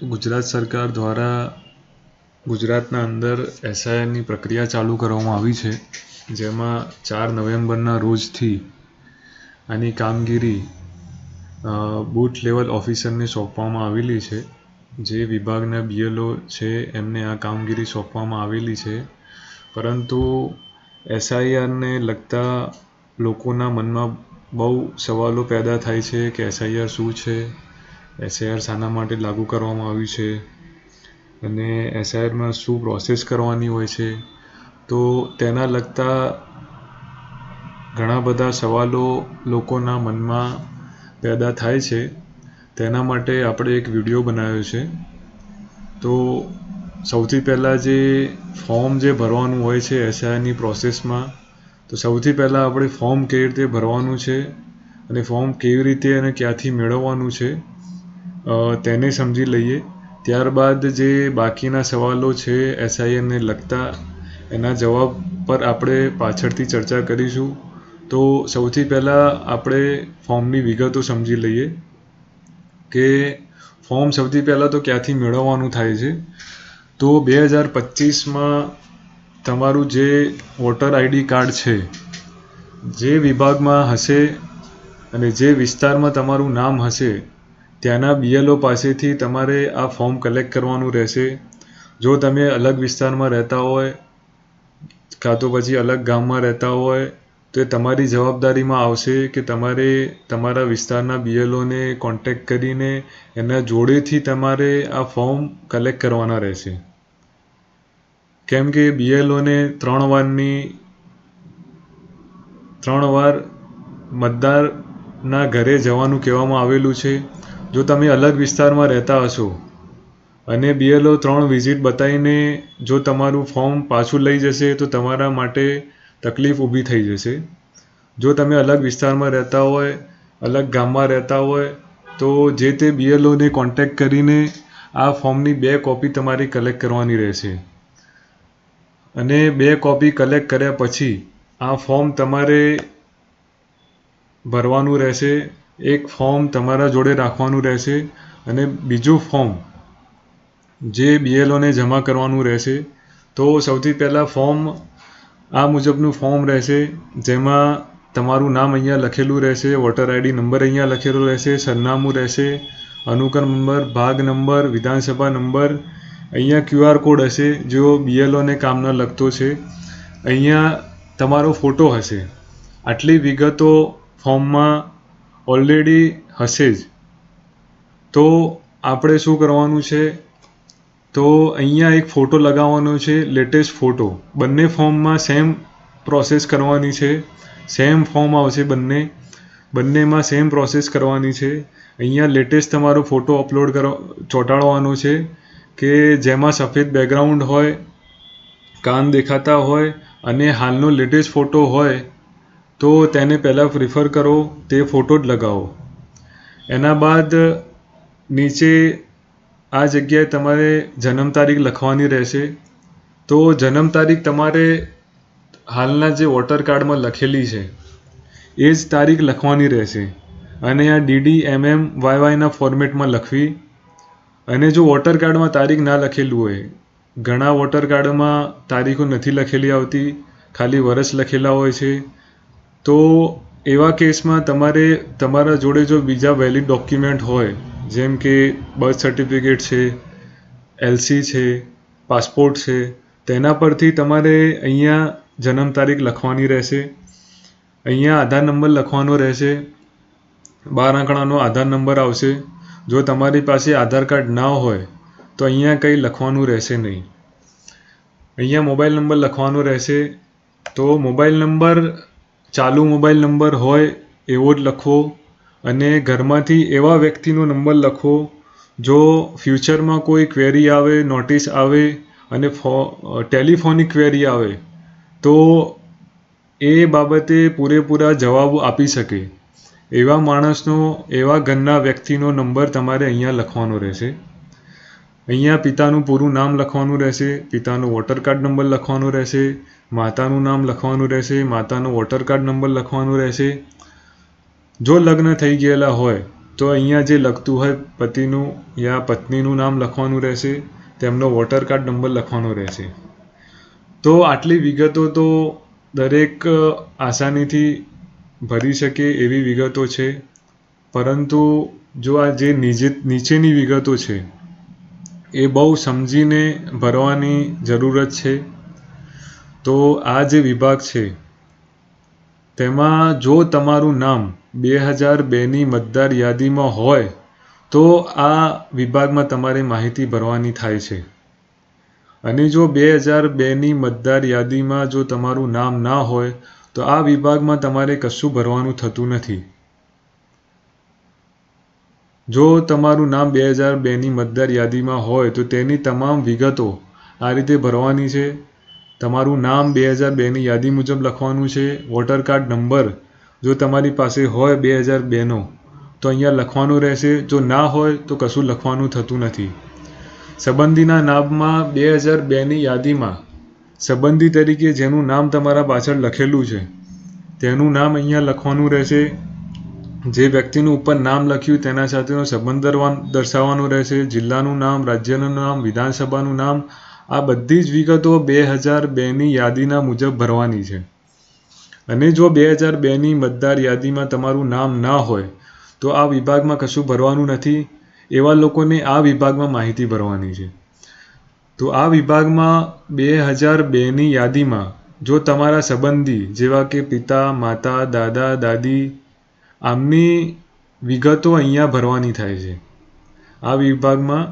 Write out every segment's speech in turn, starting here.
ગુજરાત સરકાર દ્વારા ગુજરાતના અંદર એસઆઈઆરની પ્રક્રિયા ચાલુ કરવામાં આવી છે, જેમાં ચાર નવેમ્બરના રોજથી આની કામગીરી બૂથ લેવલ ઓફિસરને સોંપવામાં આવેલી છે. જે વિભાગના બીએલઓ છે, એમને આ કામગીરી સોંપવામાં આવેલી છે. પરંતુ એસઆઈઆરને લગતા લોકોના મનમાં બહુ સવાલો પેદા થાય છે કે એસઆઈઆર શું છે? એસઆઈઆર શાના માટે લાગુ કરવામાં આવ્યું છે. અને એસઆઈઆરમાં શું પ્રોસેસ કરવાની હોય છે? તો તેના લગતા ઘણા બધા સવાલો લોકોના મનમાં પેદા થાય છે. તેના માટે આપણે એક વીડિયો બનાવ્યો છે. તો સૌથી પહેલાં જે ફોર્મ જે ભરવાનું હોય છે એસઆઈઆરની પ્રોસેસમાં, તો સૌથી પહેલાં આપણે ફોર્મ કેવી રીતે ભરવાનું છે અને ફોર્મ કેવી રીતે અને ક્યાંથી મેળવવાનું છે તેને સમજી લઈએ. ત્યારબાદ જે બાકીના સવાલો છે એસઆઈએનને લગતા, એના જવાબ પર આપણે પાછળથી ચર્ચા કરીશું. તો સૌથી પહેલાં આપણે ફોર્મની વિગતો સમજી લઈએ કે ફોર્મ સૌથી પહેલાં તો ક્યાંથી મેળવવાનું થાય છે. તો બે હજાર પચીસમાં તમારું જે વોટર આઈડી કાર્ડ છે, જે વિભાગમાં હશે અને જે વિસ્તારમાં તમારું નામ હશે ત્યાંના બીએલઓ પાસેથી તમારે આ ફોર્મ કલેક્ટ કરવાનું રહેશે. જો તમે અલગ વિસ્તારમાં રહેતા હોય, કાં તો પછી અલગ ગામમાં રહેતા હોય, તો એ તમારી જવાબદારીમાં આવશે કે તમારે તમારા વિસ્તારના બીએલઓને કોન્ટેક્ટ કરીને એના જોડેથી તમારે આ ફોર્મ કલેક્ટ કરવાના રહેશે. કેમ કે બીએલઓને ત્રણ વારની, ત્રણ વાર મતદારના ઘરે જવાનું કહેવામાં આવેલું છે. જો તમે અલગ વિસ્તારમાં રહેતા હશો અને બીએલઓ ત્રણ વિઝિટ બતાવીને જો તમારું ફોર્મ પાછું લઈ જશે, તો તમારા માટે તકલીફ ઊભી થઈ જશે. જો તમે અલગ વિસ્તારમાં રહેતા હોય, અલગ ગામમાં રહેતા હોય, તો જે તે બીએલઓને કોન્ટેક્ટ કરીને આ ફોર્મની બે કોપી તમારી કલેક્ટ કરવાની રહેશે. અને બે કોપી કલેક્ટ કર્યા પછી આ ફોર્મ તમારે ભરવાનું રહેશે. એક ફોર્મ તમારા જોડે રાખવાનું રહેશે અને બીજું ફોર્મ જે બીએલઓને જમા કરવાનું રહેશે. તો સૌથી પહેલાં ફોર્મ આ મુજબનું ફોર્મ રહેશે, જેમાં તમારું નામ અહીંયા લખેલું રહેશે, વોટર આઈડી નંબર અહીંયા લખેલો રહેશે, સરનામું રહેશે અનુક્રમ નંબર, ભાગ નંબર, વિધાનસભા નંબર, અહીંયા ક્યુઆર કોડ હશે, જો બીએલઓને કામના લગતો છે. અહીંયા તમારો ફોટો હશે. આટલી વિગતો ફોર્મમાં ઓલરેડી હશે જ. તો આપણે શું કરવાનું છે? તો અહીંયા એક ફોટો લગાવવાનો છે લેટેસ્ટ ફોટો બંને ફોર્મમાં સેમ પ્રોસેસ કરવાની છે. સેમ ફોર્મ આવશે બંને. બંનેમાં સેમ પ્રોસેસ કરવાની છે. અહીંયા લેટેસ્ટ તમારો ફોટો અપલોડ કરવા ચોંટાડવાનો છે કે જેમાં સફેદ બેકગ્રાઉન્ડ હોય, કાન દેખાતા હોય અને હાલનો લેટેસ્ટ ફોટો હોય તો તેને પહેલાં પ્રિફર કરો, તે ફોટો જ લગાવો. એના બાદ નીચે આ જગ્યાએ તમારે જન્મ તારીખ લખવાની રહેશે. તો જન્મ તારીખ તમારે હાલના જે વોટર કાર્ડમાં લખેલી છે, એ જ તારીખ લખવાની રહેશે. અને આ ડીડી એમએમ વાયવાયના ફોર્મેટમાં લખવી. અને જો વોટર કાર્ડમાં તારીખ ના લખેલું હોય, ઘણા વોટર કાર્ડમાં તારીખો નથી લખેલી આવતી, ખાલી વર્ષ લખેલા હોય છે તો એવા કેસમાં તમારે તમારા જોડે જો બીજા વેલિડ ડોક્યુમેન્ટ હોય, જેમ કે બર્થ સર્ટિફિકેટ છે એલસી છે પાસપોર્ટ છે, તેના પરથી તમારે અહીંયા જન્મ તારીખ લખવાની રહેશે, અહીંયા આધાર નંબર લખવાનો રહેશે, બાર આંકડાનો આધાર નંબર આવશે, જો તમારી પાસે આધાર કાર્ડ ના હોય, તો અહીંયા કંઈ લખવાનું રહેશે નહીં. અહીંયા મોબાઈલ નંબર લખવાનો રહેશે, તો મોબાઈલ નંબર ચાલુ મોબાઈલ નંબર હોય એવો જ લખવો અને ઘરમાંથી એવા વ્યક્તિનો નંબર લખવો જો ફ્યુચરમાં કોઈ ક્વેરી આવે, નોટિસ આવે અને ફો, ટેલિફોનિક ક્વેરી આવે, તો એ બાબતે પૂરેપૂરા જવાબો આપી શકે. એવા માણસનો, એવા ઘરના વ્યક્તિનો નંબર તમારે અહીંયા લખવાનો રહેશે. અહીંયા પિતાનું પૂરું નામ લખવાનું રહેશે, પિતાનો વોટર કાર્ડ નંબર લખવાનો રહેશે, માતાનું નામ લખવાનું રહેશે, માતાનો વોટર કાર્ડ નંબર લખવાનો રહેશે. જો લગ્ન થઈ ગયેલા હોય, તો અહીંયા જે લખતું હોય પતિનું યા પત્નીનું નામ લખવાનું રહેશે, તેમનો વોટર કાર્ડ નંબર લખવાનો રહેશે. તો આટલી વિગતો તો દરેક આસાનીથી ભરી શકે એવી વિગતો છે, પરંતુ જો આ જે નીચે નીચેની વિગતો છે એ બહુ સમજીને ભરવાની જરૂરત છે. તો આ જે વિભાગ છે, તેમાં જો તમારું નામ બે હજાર બેની મતદાર યાદીમાં હોય, તો આ વિભાગમાં તમારે માહિતી ભરવાની થાય છે. અને જો બે હજાર બેની મતદાર યાદીમાં જો તમારું નામ ના હોય, તો આ વિભાગમાં તમારે કશું ભરવાનું થતું નથી. જો તમારું નામ બે હજાર બેની મતદાર યાદીમાં હોય, તો તેની તમામ વિગતો આ રીતે ભરવાની છે. તમારું નામ બે હજાર બેની યાદી મુજબ લખવાનું છે. વોટર કાર્ડ નંબર જો તમારી પાસે હોય બે હજાર બેનો, તો અહીંયા લખવાનું રહેશે. જો ના હોય, તો કશું લખવાનું થતું નથી. સંબંધીના નામમાં બે હજાર બેની યાદીમાં સંબંધી તરીકે જેનું નામ તમારા પાછળ લખેલું છે, તેનું નામ અહીંયા લખવાનું રહેશે. જે વ્યક્તિનું ઉપર નામ લખ્યું તેના સાથેનો સંબંધ દર્શાવવાનો રહેશે. જિલ્લાનું નામ, રાજ્યનું નામ, વિધાનસભાનું નામ, આ બધી જ વિગતો બે હજાર બેની યાદીના મુજબ ભરવાની છે. અને જો બે હજાર બેની મતદાર યાદીમાં તમારું નામ ના હોય, તો આ વિભાગમાં કશું ભરવાનું નથી. એવા લોકોને આ વિભાગમાં માહિતી ભરવાની છે. તો આ વિભાગમાં બે હજાર બેની યાદીમાં જો તમારા સંબંધી જેવા કે પિતા, માતા, દાદા, દાદી આમની વિગતો અહીંયા ભરવાની થાય છે. આ વિભાગમાં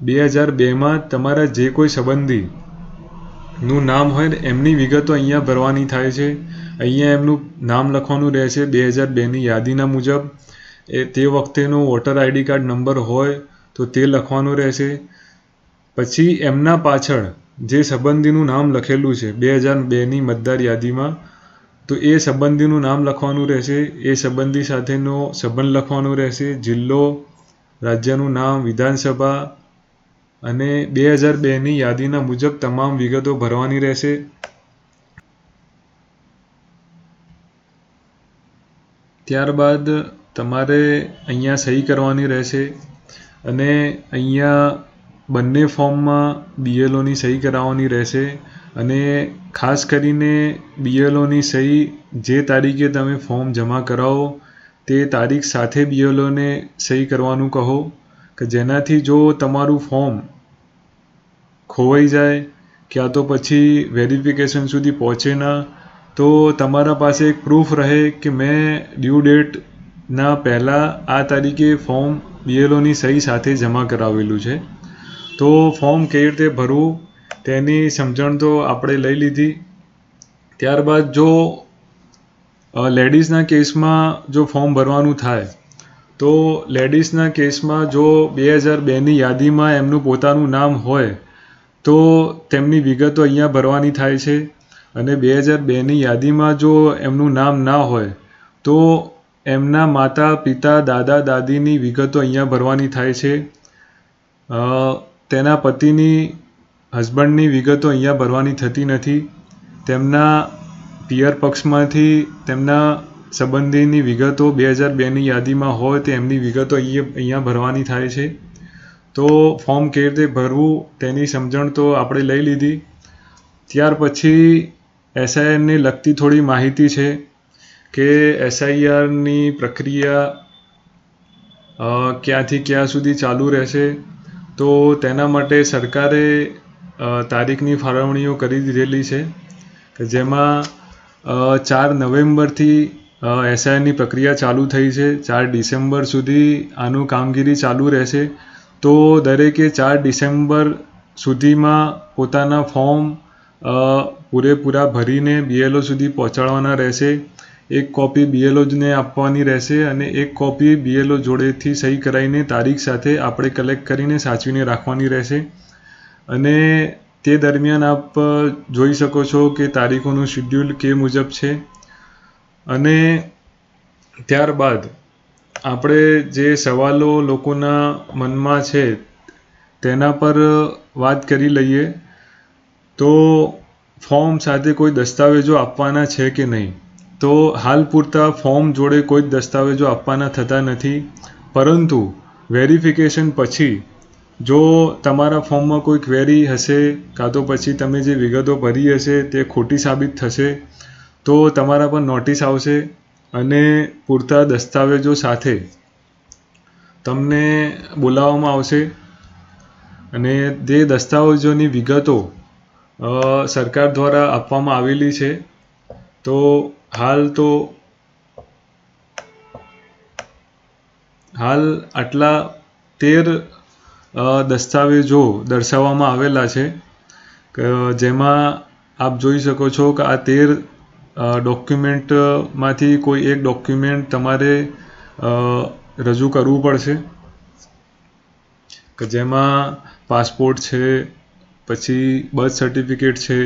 બે હજાર બેમાં તમારા જે કોઈ સંબંધીનું નામ હોય ને એમની વિગતો અહીંયા ભરવાની થાય છે. અહીંયા એમનું નામ લખવાનું રહેશે બે હજાર બેની યાદીના મુજબ. એ તે વખતેનો વોટર આઈડી કાર્ડ નંબર હોય તો તે લખવાનું રહેશે પછી એમના પાછળ જે સંબંધીનું નામ લખેલું છે બે હજાર બેની મતદાર યાદીમાં તો એ સંબંધીનું નામ લખવાનું રહેશે. એ સંબંધી સાથેનો સંબંધ લખવાનો રહેશે. જિલ્લો, રાજ્યનું નામ, વિધાનસભા અને બે હજાર બેની યાદીના મુજબ તમામ વિગતો ભરવાની રહેશે. ત્યારબાદ તમારે અહીંયા સહી કરવાની રહેશે અને અહીંયા બંને ફોર્મમાં બીએલઓની સહી કરાવવાની રહેશે. અને ખાસ કરીને બીએલઓની સહી જે તારીખે તમે ફોર્મ જમા કરાવો, તે તારીખ સાથે બીએલઓને સહી કરવાનું કહો, કે જેનાથી જો તમારું ફોર્મ ખોવાઈ જાય, ક્યાં તો પછી વેરિફિકેશન સુધી પહોંચે ના, તો તમારા પાસે એક પ્રૂફ રહે કે મેં ડ્યુ ડેટના પહેલાં આ તારીખે ફોર્મ બીએલઓની સહી સાથે જમા કરાવેલું છે. તો ફોર્મ કેવી રીતે ભરવું? તેની સમજણ તો આપણે લઈ લીધી. ત્યારબાદ જો લેડીઝના કેસમાં જો ફોર્મ ભરવાનું થાય, તો લેડીઝના કેસમાં જો બે હજાર બેની યાદીમાં એમનું પોતાનું નામ હોય, તો તેમની વિગતો અહીંયા ભરવાની થાય છે. અને બે હજાર બેની યાદીમાં જો એમનું નામ ના હોય, તો એમના માતા, પિતા, દાદા, દાદીની વિગતો અહીંયા ભરવાની થાય છે. તેના પતિની હસબન્ડની વિગતો અહીંયા ભરવાની થતી નથી. તેમના પિયર પક્ષમાંથી તેમના સંબંધીની વિગતો બે હજાર બેની યાદીમાં હોય તો એમની વિગતો અહીંયા ભરવાની થાય છે. તો ફોર્મ કેવી રીતે ભરવું તેની સમજણ તો આપણે લઈ લીધી. ત્યાર પછી એસઆઈઆરને લગતી થોડી માહિતી છે કે એસઆઈઆરની પ્રક્રિયા ક્યાંથી ક્યાં સુધી ચાલુ રહેશે. તો તેના માટે સરકારે તારીખની ફાળવણીઓ કરી દીધેલી છે કે જેમાં ચાર નવેમ્બરથી એસઆઈઆરની પ્રક્રિયા ચાલુ થઈ છે, ચાર ડિસેમ્બર સુધી આનું કામગીરી ચાલુ રહેશે. તો દરેકે ચાર ડિસેમ્બર સુધીમાં પોતાના ફોર્મ પૂરેપૂરા ભરીને બીએલઓ સુધી પહોંચાડવાના રહેશે. એક કોપી બીએલઓને આપવાની રહેશે અને એક કોપી બીએલઓ જોડેથી સહી કરાવીને તારીખ સાથે આપણે કલેક્ટ કરીને સાચવીને રાખવાની રહેશે. અને તે દરમિયાન આપ જોઈ શકો છો કે તારીખોનું શિડ્યુલ કે મુજબ છે. અને ત્યારબાદ આપણે જે સવાલો લોકોના મનમાં છે, તેના પર વાત કરી લઈએ. તો ફોર્મ સાથે કોઈ દસ્તાવેજો આપવાના છે કે નહીં? તો હાલ પૂરતા ફોર્મ જોડે કોઈ દસ્તાવેજો આપવાના થતા નથી. પરંતુ વેરિફિકેશન પછી જો તમારા ફોર્મમાં કોઈ ક્વેરી હશે, કાં તો પછી તમે જે વિગતો ભરી હશે તે ખોટી સાબિત થશે, તો તમારા પર નોટિસ આવશે અને પૂરતા દસ્તાવેજો સાથે તમને બોલાવવામાં આવશે. અને તે દસ્તાવેજોની વિગતો સરકાર દ્વારા આપવામાં આવેલી છે, તો હાલ તો હાલ આટલા તેર દસ્તાવેજો દર્શાવવામાં આવેલા છે જેમાં આપ જોઈ શકો છો કે આ તેર ડોક્યુમેન્ટમાંથી કોઈ એક ડોક્યુમેન્ટ તમારે રજૂ કરવું પડશે. કે જેમાં પાસપોર્ટ છે, પછી બર્થ સર્ટિફિકેટ છે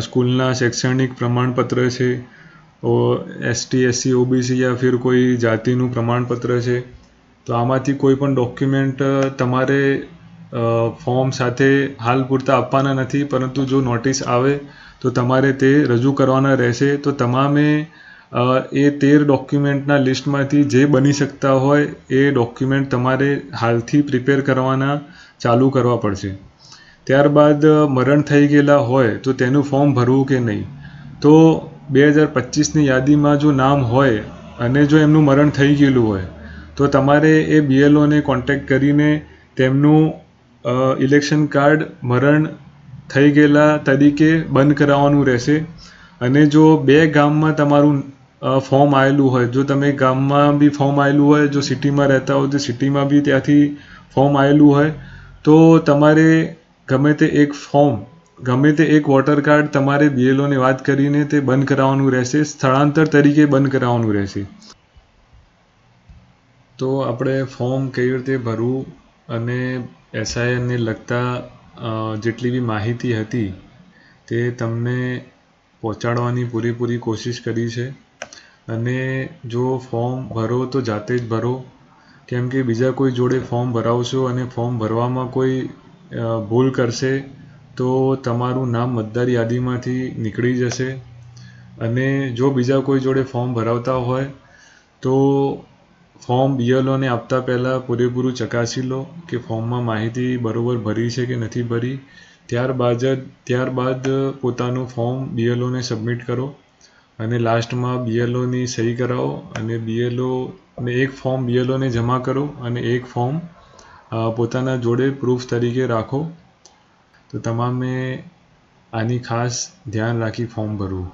સ્કૂલના શૈક્ષણિક પ્રમાણપત્ર છે એસટી, એસસી, ઓબીસી યા ફિર કોઈ જાતિનું પ્રમાણપત્ર છે. તો આમાંથી કોઈ પણ ડોક્યુમેન્ટ તમારે ફોર્મ સાથે હાલ પૂરતા આપવાના નથી, પરંતુ જો નોટિસ આવે, તો તમારે તે રજૂ કરવાના રહેશે. તો તમામે એ તેર ડોક્યુમેન્ટના લિસ્ટમાંથી જે બની શકતા હોય, એ ડોક્યુમેન્ટ તમારે હાલથી પ્રિપેર કરવાના ચાલુ કરવા પડશે. ત્યારબાદ મરણ થઈ ગયેલા હોય, તો તેનું ફોર્મ ભરવું કે નહીં? તો બે હજાર પચીસની યાદીમાં જો નામ હોય, અને જો એમનું મરણ થઈ ગયેલું હોય તો તમારે એ બીએલઓને કોન્ટેક્ટ કરીને તેમનું ઇલેક્શન કાર્ડ મરણ થઈ ગયેલા તરીકે બંધ કરાવવાનું રહેશે. અને જો બે ગામમાં તમારું ફોર્મ આવેલું હોય, જો તમે ગામમાં બી ફોર્મ આવેલું હોય, જો સિટીમાં રહેતા હોય, તો સિટીમાં બી ત્યાંથી ફોર્મ આવેલું હોય, તો તમારે ગમે તે એક ફોર્મ ગમે તે એક વોટર કાર્ડ તમારે બીએલઓને વાત કરીને તે બંધ કરાવવાનું રહેશે, સ્થળાંતર તરીકે બંધ કરાવવાનું રહેશે. તો આપણે ફોર્મ કેવી રીતે ભરવું અને એસઆઈએનને લગતા જેટલી બી માહિતી હતી, તે તમને પહોંચાડવાની પૂરેપૂરી કોશિશ કરી છે. અને જો ફોર્મ ભરો તો જાતે જ ભરો. કેમ કે બીજા કોઈ જોડે ફોર્મ ભરાવશો અને ફોર્મ ભરવામાં કોઈ ભૂલ કરશે, તો તમારું નામ મતદાર યાદીમાંથી નીકળી જશે. અને જો બીજા કોઈ જોડે ફોર્મ ભરાવતા હોય, તો ફોર્મ બીએલઓને આપતા પહેલાં પૂરેપૂરું ચકાસી લો કે ફોર્મમાં માહિતી બરાબર ભરી છે કે નથી ભરી. ત્યારબાદ જ, ત્યારબાદ પોતાનું ફોર્મ બીએલઓને સબમિટ કરો અને લાસ્ટમાં બીએલઓની સહી કરાવો અને બીએલઓને એક ફોર્મ બીએલઓને જમા કરો અને એક ફોર્મ પોતાના જોડે પ્રૂફ તરીકે રાખો. તો તમામે આની ખાસ ધ્યાન રાખી ફોર્મ ભરવું.